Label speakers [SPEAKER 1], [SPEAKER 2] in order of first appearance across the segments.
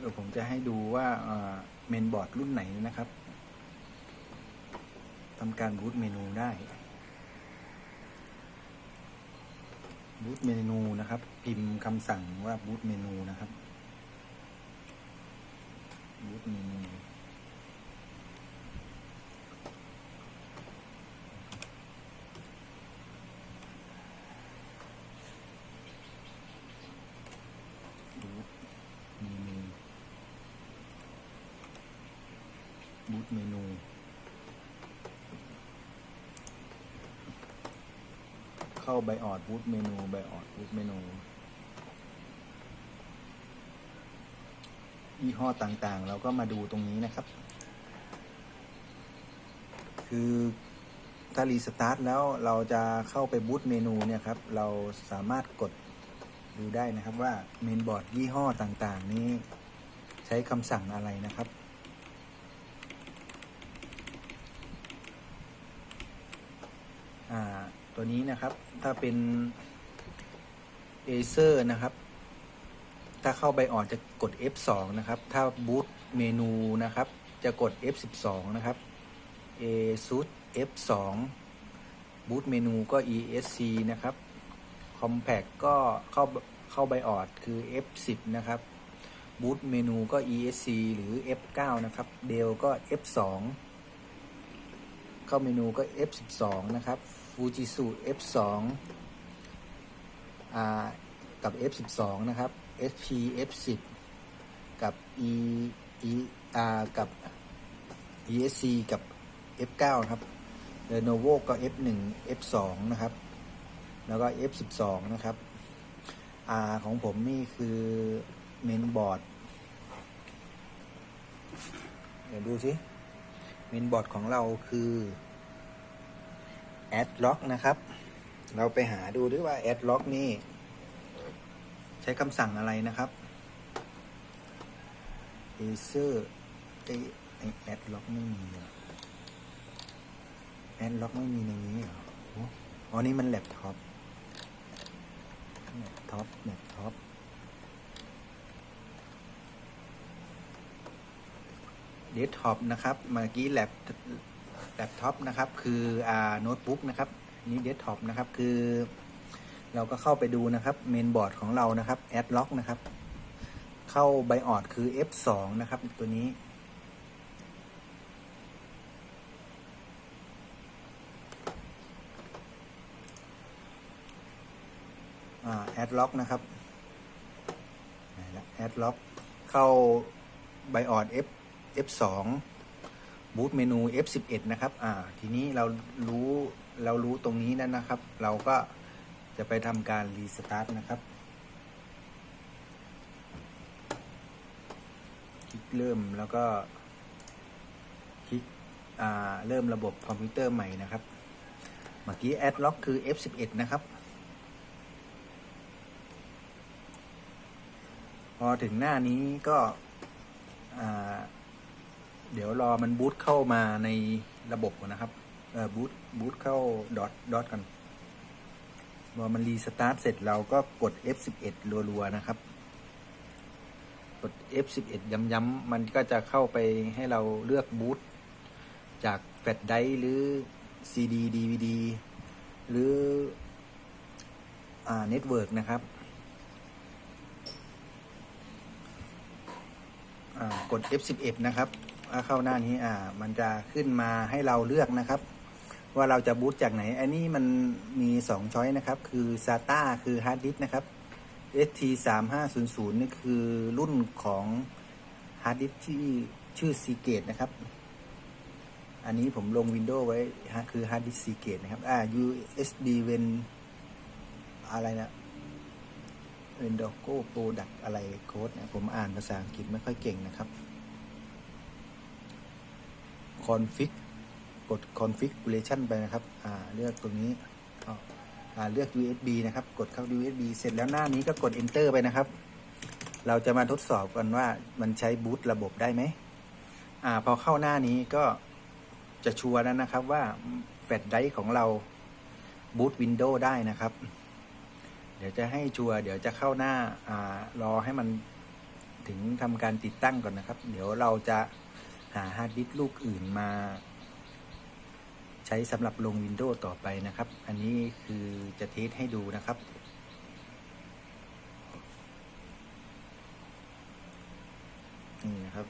[SPEAKER 1] เดี๋ยวผมจะให้ดูว่าเมนบอร์ดรุ่นไหนนะครับทำการบูตเมนูได้บูตเมนูนะครับ พิมพ์คำสั่งว่าบูตเมนูนะครับบูตเมนูบูตเมนูบูต เมนู เข้าไบออดบูตเมนูไบออดบูตเมนูยี่ห้อต่างๆ เราก็มาดูตรงนี้นะครับ คือถ้ารีสตาร์ทแล้วเราจะเข้าไปบูตเมนูเนี่ยครับ เราสามารถกดดูได้นะครับว่าเมนบอร์ดยี่ห้อต่างๆ นี้ใช้คำสั่งอะไรนะครับ อ่า ตัวนี้นะครับถ้าเป็น Acer นะครับ ถ้าเข้าไปออดจะกด F2 นะครับ ถ้าบูตเมนูนะครับ จะกด F12 นะครับ ASUS F2 บูตเมนูก็ ESC นะครับ Compact ก็เข้าเข้าไบออดคือ F10 นะครับบูตเมนูก็ ESC หรือ F9 นะครับ Dell ก็ F2 เข้าเมนูก็ F12 นะครับ Fujitsu F2 อ่ากับ F12 นะครับ SP F10 กับ E E R กับ ESC กับ F9 ครับ Lenovo ก็ F1 F2 นะครับ แล้วก็ F12 นะครับ R ของผมนี่คือเมนบอร์ด เดี๋ยวดูสิ เมนบอร์ดของเราคือ Adlock นะครับ เราไปหาดูด้วยว่า Adlock นี่ ใช้คำสั่งอะไรนะครับ Acer ไอไอ Adlock ไม่มีเหรอ Adlock ไม่มีในนี้เหรออ๋อนี่มันแล็ปท็อปแล็ปท็อปแล็ปท็อป ดสก์ท็อปนะครับ เมื่อกี้แล็ปแล็ปท็อปนะครับ คืออ่าโน้ตบุ๊กนะครับ นี่เดสก์ท็อปนะครับ คือ เราก็เข้าไปดูนะครับเมนบอร์ดของเรานะครับแอดล็อกนะครับ เข้าไบออดคือ F2 นะครับ ตัวนี้แอดล็อกนะครับแอดล็อกเข้าไบออด F F2 บูตเมนู F11 นะครับอ่าทีนี้เรารู้เรารู้ตรงนี้นั่นนะครับ เราก็จะไปทำการรีสตาร์ทนะครับคลิกเริ่มแล้วก็คลิกอ่าเริ่มระบบคอมพิวเตอร์ใหม่นะครับ เมื่อกี้แอดล็อกคือ F11 นะครับพอถึงหน้านี้ก็อ่า เดี๋ยวรอมันบูตเข้ามาในระบบก่อนนะครับเออบูตบูตเข้าดอทดอทกันพอมันรีสตาร์ทเสร็จเราก็กด F11 รัวๆนะครับ กด F11 ย้ำๆมันก็จะเข้าไปให้เราเลือกบูตจากแฟลชไดร์หรือ CD DVD หรืออ่าเน็ตเวิร์กนะครับกด F11 นะครับ เข้าหน้านี้อ่า มันจะขึ้นมาให้เราเลือกนะครับ ว่าเราจะบูตจากไหน อันนี้มันมี2ช้อยนะครับ คือ SATA คือฮาร์ดดิสก์นะครับ ST 3 5 0 0นี่คือรุ่นของฮาร์ดดิสก์ที่ชื่อ Seagate นะครับ อันนี้ผมลง Windows ไว้คือฮาร์ดดิสก์ Seagate นะครับ อ่า USB เวนอะไรนะเวนดโก้โปรดักอะไรโค้ดนี่ยผมอ่านภาษาอังกฤษไม่ค่อยเก่งนะครับ config กด configuration ไปนะครับอ่าเลือกตรงนี้อ่าเลือก USB นะครับ กดเข้า USB เสร็จแล้วหน้านี้ก็กด enter ไปนะครับ เราจะมาทดสอบกันว่ามันใช้บูตระบบได้ไหมอ่าพอเข้าหน้านี้ก็จะชัวร์แล้วนะครับว่าแฟลชไดร์ของเราบูตวินโดว์ได้นะครับ เดี๋ยวจะให้ชัวร์เดี๋ยวจะเข้าหน้าอ่ารอให้มันถึงทำการติดตั้งก่อนนะครับ เดี๋ยวเราจะ หาฮาร์ดดิสก์ลูกอื่นมา ใช้สำหรับลง Windows ต่อไปนะครับ อันนี้คือจะเทสให้ดูนะครับ นี่นะครับ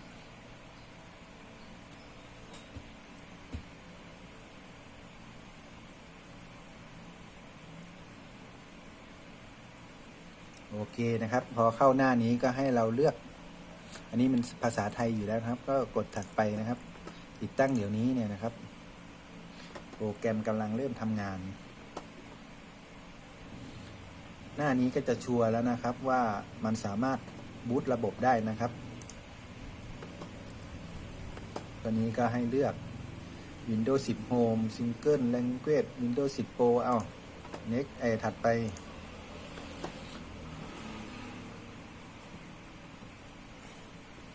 [SPEAKER 1] โอเคนะครับ พอเข้าหน้านี้ก็ให้เราเลือก อันนี้มันภาษาไทยอยู่แล้วครับ ก็กดถัดไปนะครับ ติดตั้งเดี๋ยวนี้เนี่ยนะครับ โปรแกรมกำลังเริ่มทำงาน หน้านี้ก็จะชัวร์แล้วนะครับว่ามันสามารถบูตระบบได้นะครับตอนนี้ก็ให้เลือก Windows 10 Home Single Language Windows 10 Pro เอา next ไอถัดไป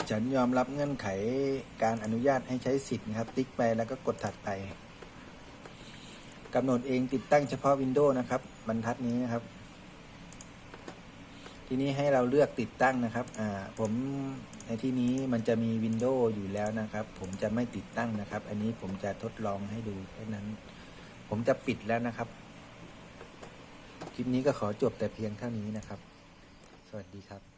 [SPEAKER 1] ฉันยอมรับเงื่อนไขการอนุญาตให้ใช้สิทธิ์นะครับ ติ๊กไปแล้วก็กดถัดไปกำหนดเองติดตั้งเฉพาะ Windows นะครับ บรรทัดนี้นะครับ ทีนี้ให้เราเลือกติดตั้งนะครับอ่าผมในที่นี้มันจะมี Windows อยู่แล้วนะครับ ผมจะไม่ติดตั้งนะครับ อันนี้ผมจะทดลองให้ดูแค่นั้น ผมจะปิดแล้วนะครับ คลิปนี้ก็ขอจบแต่เพียงเท่านี้นะครับ สวัสดีครับ